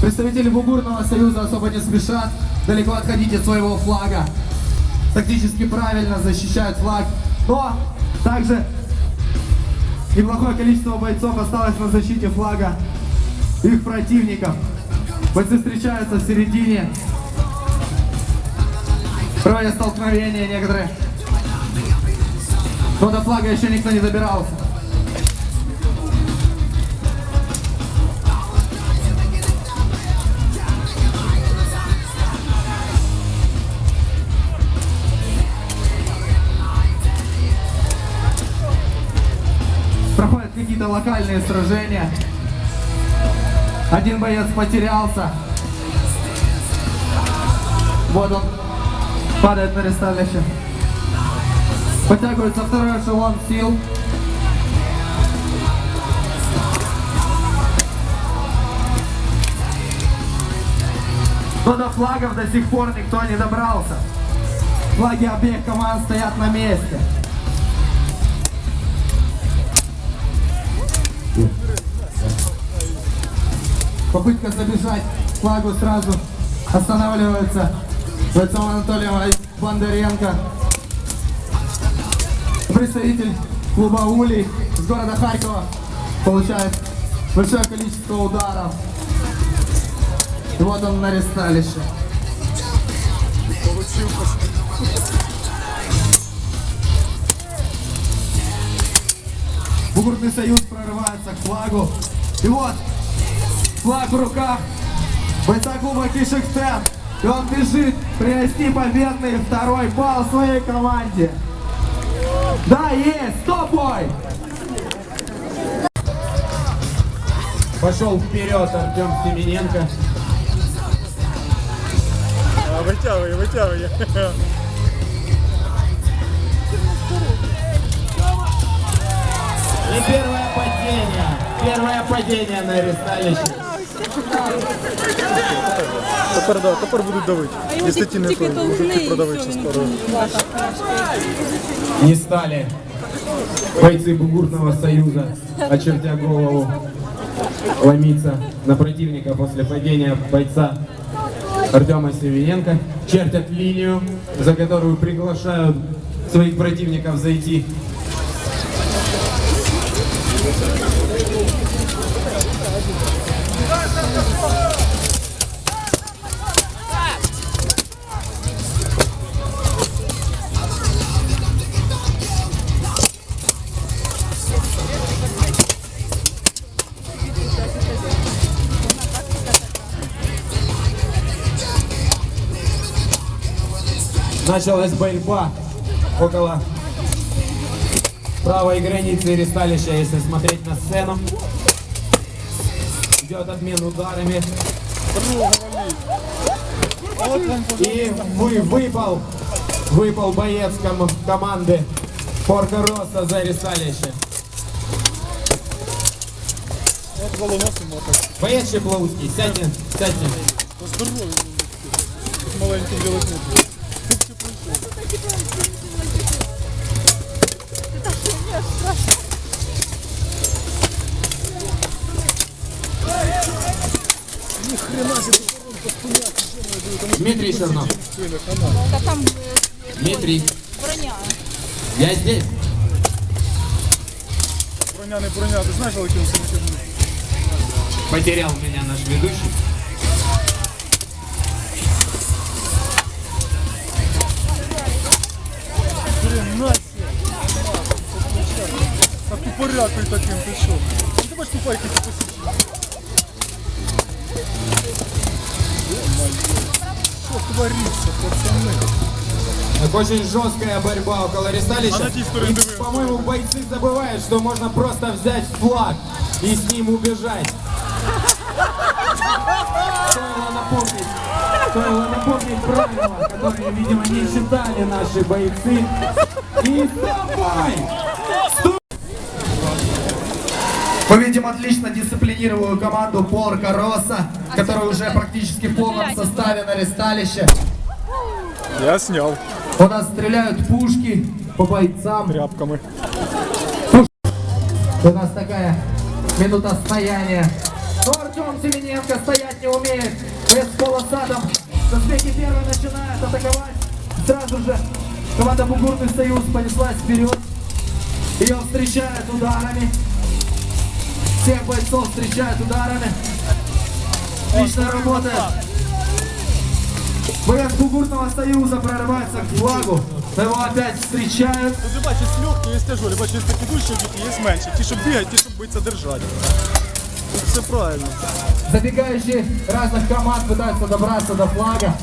Представители Бугурного союза особо не спешат далеко отходить от своего флага. Тактически правильно защищают флаг. Но также неплохое количество бойцов осталось на защите флага их противников. Бойцы встречаются в середине. Проводят столкновения некоторые. Но до флага еще никто не добирался. Локальные сражения. Один боец потерялся. Вот он. Падает на ресталище. Подтягивается второй эшелон сил. Но до флагов до сих пор никто не добрался. Флаги обеих команд стоят на месте. Попытка забежать к флагу сразу останавливается бойцом Анатолием Бондаренко. Представитель клуба Улей из города Харькова получает большое количество ударов. И вот он на ресталище. Бугуртный союз прорывается к флагу. И вот флаг в руках бойца клуба Кишектен. И он бежит принести победный второй балл своей команде. Да, есть! Стоп-бой! Пошел вперед Артем Семененко. А, витягує, витягує. И первое падение. Первое падение на ресталище. Тепер, да, тепер будуть давити. Якщо ті не то, можуть ті продавитися скоро. Не стали бойцы Бугуртного союза, очертя голову, ломиться на противника после падения бойца Артема Севененко. Чертят линию, за которую приглашают своих противников зайти. Началась борьба около правой границы ресталища, если смотреть на сцену. Идет обмен ударами. И вы, выпал, выпал боец ком- команды Порка Роса за ресталище. Боец Шеплоуский, сядьте, сядьте. Здоровий. Тут маленький білий кнопки. Дмитрий Чернов. Та там Дмитрий, броня. я здесь. Броня не броня, ти знаєш, але ким сьогодні? Потерял меня наш ведущий. Хрена себе. А тупорякою таким, ти що? Ну ти бачиш тупайки ті посічені. Що твориться, пацани? Так очень жесткая борьба около ресталища. А на тій стороні И, диви. по-моему, бойцы забывают, что можно просто взять флаг и с ним убежать. Стоило напомнить, стоило напомнить правила, которые, видимо, не читали наши бойцы. И давай! Мы видим отлично дисциплинированную команду Порка Роса, которая уже практически в полном составе на ресталище. Я сняв У нас стреляют пушки по бойцам. тряпками. У нас такая минута стояния. Ну, Артем Семененко стоять не умеет. С полосадом. Доспехи первый начинает атаковать. Сразу же команда Бугурный Союз понеслась вперед. Ее встречают ударами. Всех бойцов встречают ударами. Отлично работает. Боец Бугурного Союза прорывается к флагу. Но его опять встречают. Тут бачиш легкі, є тяжолі, бачиш, є такі дужчі діти, є менші. Ті, щоб бігати, ті, щоб битися держати. Тут все правильно. Забегающие разных команд пытаются добраться до флага.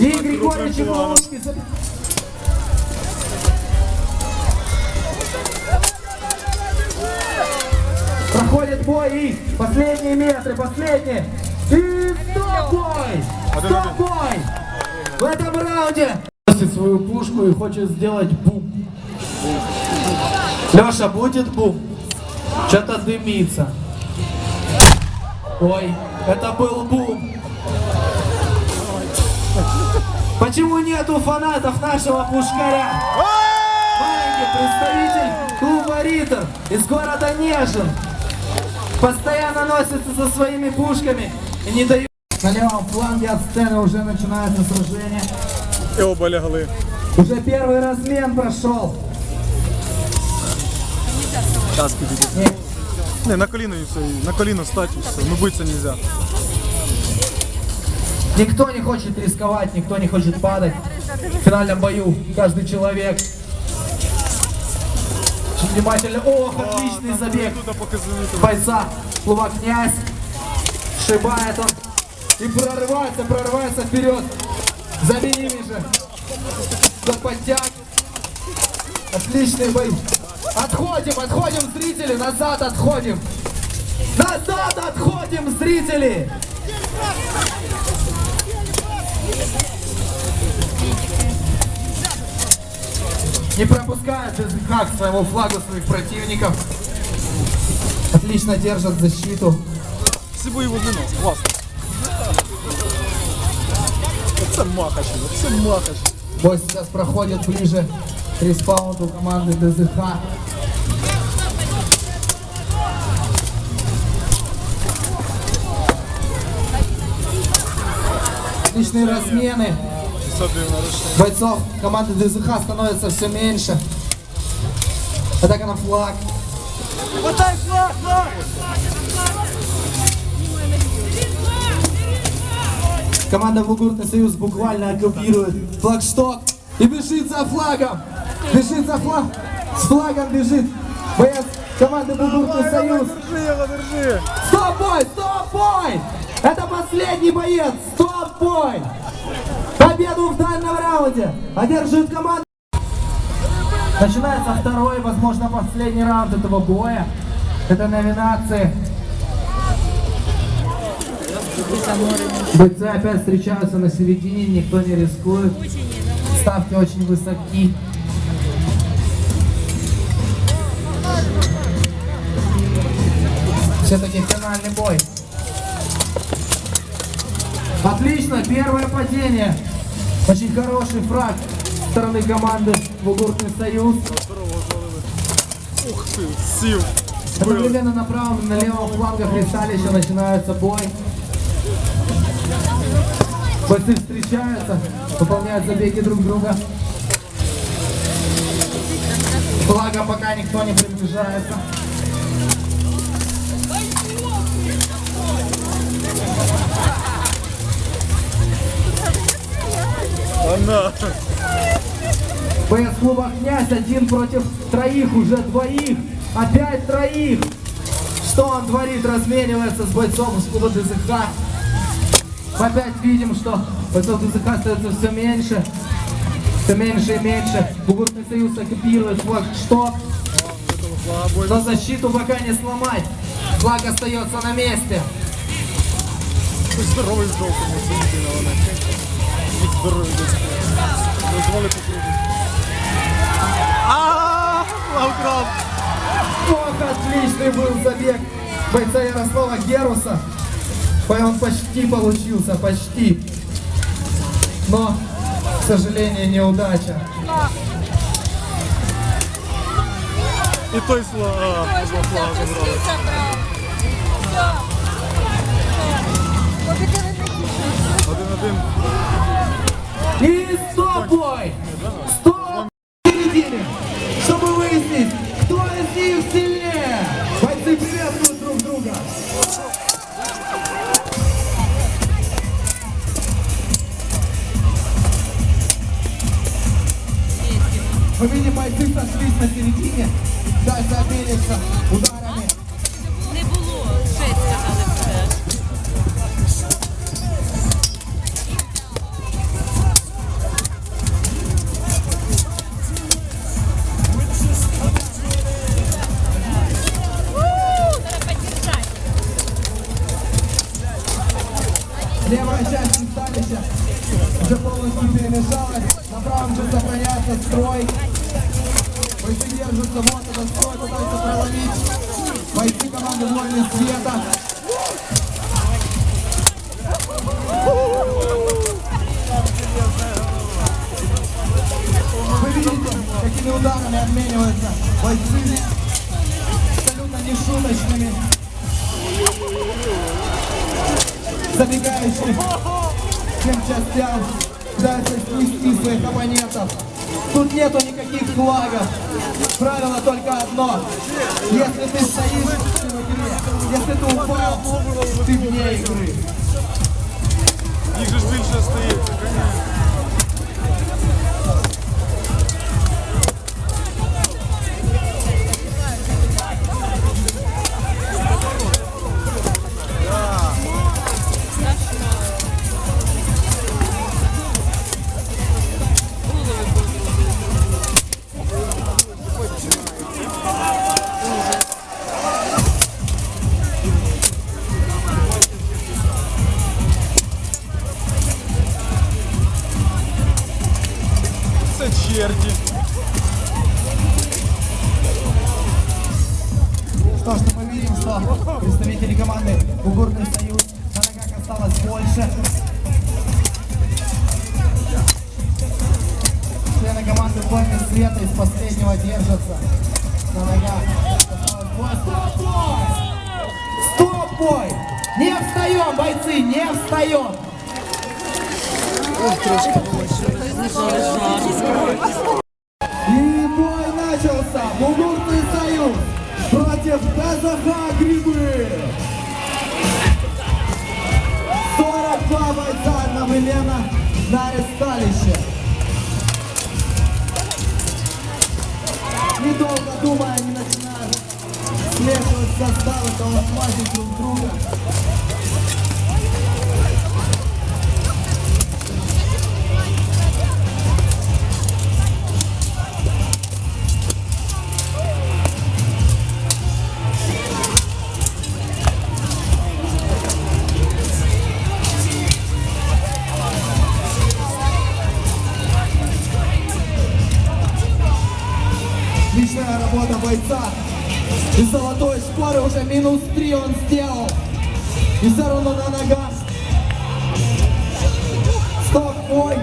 И Григорий Чехоловский бой и последние метры, последние. И стоп-бой! Один-один. Стоп-бой! В этом раунде носит свою пушку и хочет сделать бум. Леша, будет бум? Что-то дымится. Ой, это был бум. Почему нету фанатов нашего пушкаря? Маленький представитель клуба Риттер из города Нежин Постоянно носится со своими пушками и не дают. На левом фланге от сцены уже начинается сражение. І оба лягли. Уже первый размен прошел. Час підійде. Не, на коліно і все, і на коліно стать і все. Ну битися нельзя. Никто не хочет рисковать, никто не хочет падать. В финальном бою каждый человек очень внимательно. Ох, отличный забег бойца клуба князь. Шибает он и прорывается, прорывается вперед. Забери же. За подтяг. Отличный бой. Отходим, отходим, зрители, назад отходим. Назад отходим, зрители. Не пропускают ЖЗК к своему флагу своих противников. Отлично держат защиту. Всі бої в однину. Класно. Оце махач, оце махач. Бой сейчас проходит ближе к респаунду команды ДЗХ. Отличные размены. Бойцов команды ДЗХ становится все меньше. Атака на флаг. Команда Бугуртный Союз буквально оккупирует флагшток и бежит за флагом. Бежит за флаг. С флагом бежит. Боец команды Бугуртный Союз. Держи його, держи. Стоп-бой! Стоп-бой! Это последний боец! Стоп-бой! Победу в данном раунде одержит команда. Начинается второй, возможно, последний раунд этого боя. Это номинации. Бойцы опять встречаются на середине, никто не рискует. Ставки очень высоки. Все-таки финальный бой. Отлично, первое падение. Очень хороший фраг стороны команды Бугуртный Союз. Ух сів. Збили. Одновременно на правом и на левом флангах ристалища начинается бой. Бойцы встречаются, выполняют забеги друг друга. Флага пока никто не приближается. Вона. Боец клуба «Князь» один против троих, уже двоих, опять троих. Что он творит, разменивается с бойцом из клуба ДЗХ. Мы опять видим, что бойцов ДЗХ остается все меньше, все меньше и меньше. Бугуртный союз оккупирует флаг шток, но защиту пока не сломать. Флаг остается на месте. Хтось здоровий Будь здорові, дозволі попробувати. А, Ох, отличный был забег бойца Ярослава Геруса. Он почти получился, почти. Но, к сожалению, неудача. И той слава. Один-один. Какими ударами обмениваются бойцы. Абсолютно нешуточными. забегающий всем частям пытается снести своих оппонентов. Тут нету никаких флагов. Правило только одно. Если ты стоишь. Если ты упал, ты вне игры. Їх же ж Что ж, мы видим, что представители команды Бугурный Союз на ногах осталось больше. Члены команды Воины Света из последнего держатся на ногах. Стоп-бой! Стоп-бой! Не встаем, бойцы, не встаем! И на аресталище. Недолго думая, они начинают смешивать составы, колошматить друг друга. Минус три он сделал. И все равно на ногах. Стоп-бой.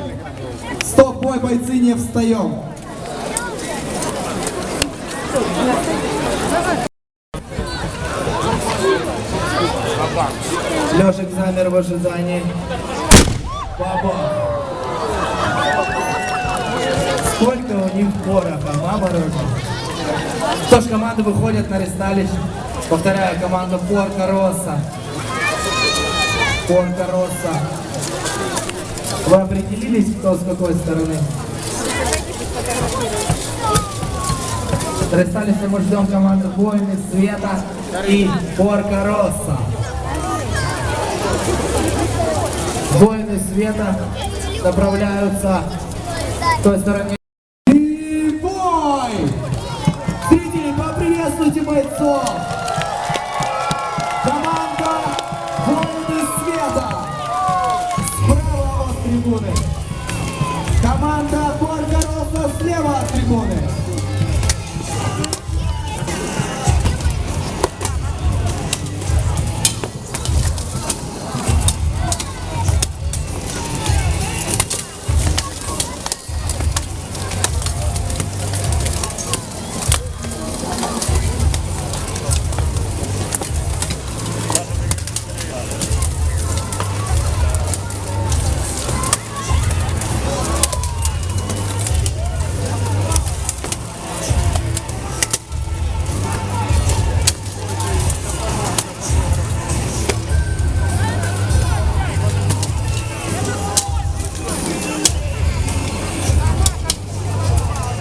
Стоп-бой, бойцы, не встаем. Лешек замер в ожидании. Папа. Сколько у них пороха, мама родина. Что ж, команды выходят на ресталище. Повторяю, команда Порка Росса. Порка Росса. Вы определились, кто с какой стороны? Ресталище мы ждем команду Воины Света и Порка Росса. Воины Света направляются к той стороне.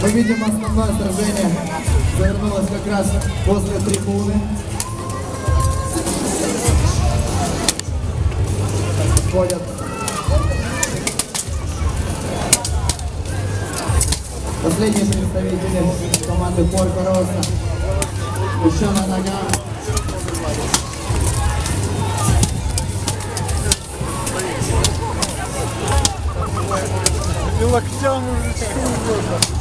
Мы видим основное сражение завернулось как раз возле трибуны. Ходят последние представители команды Порко Роса. Еще на ногах. И локтями уже угодно.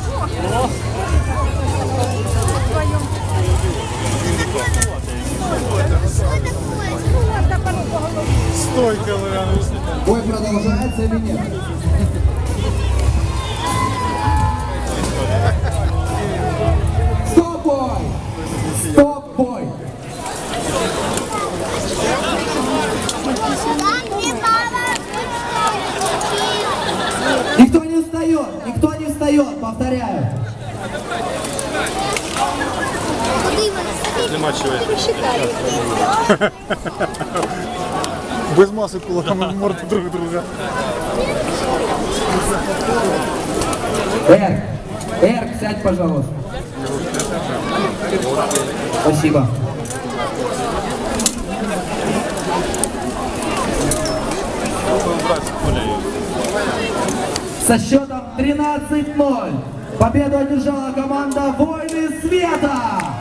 Стойка, Лориан. Бой продолжается или нет? Повторяю. Без маски кулаками в морду друг друга. Эрк, Эрк, сядь, пожалуйста. Спасибо. Со счетом 13-0 победу одержала команда Войны Света!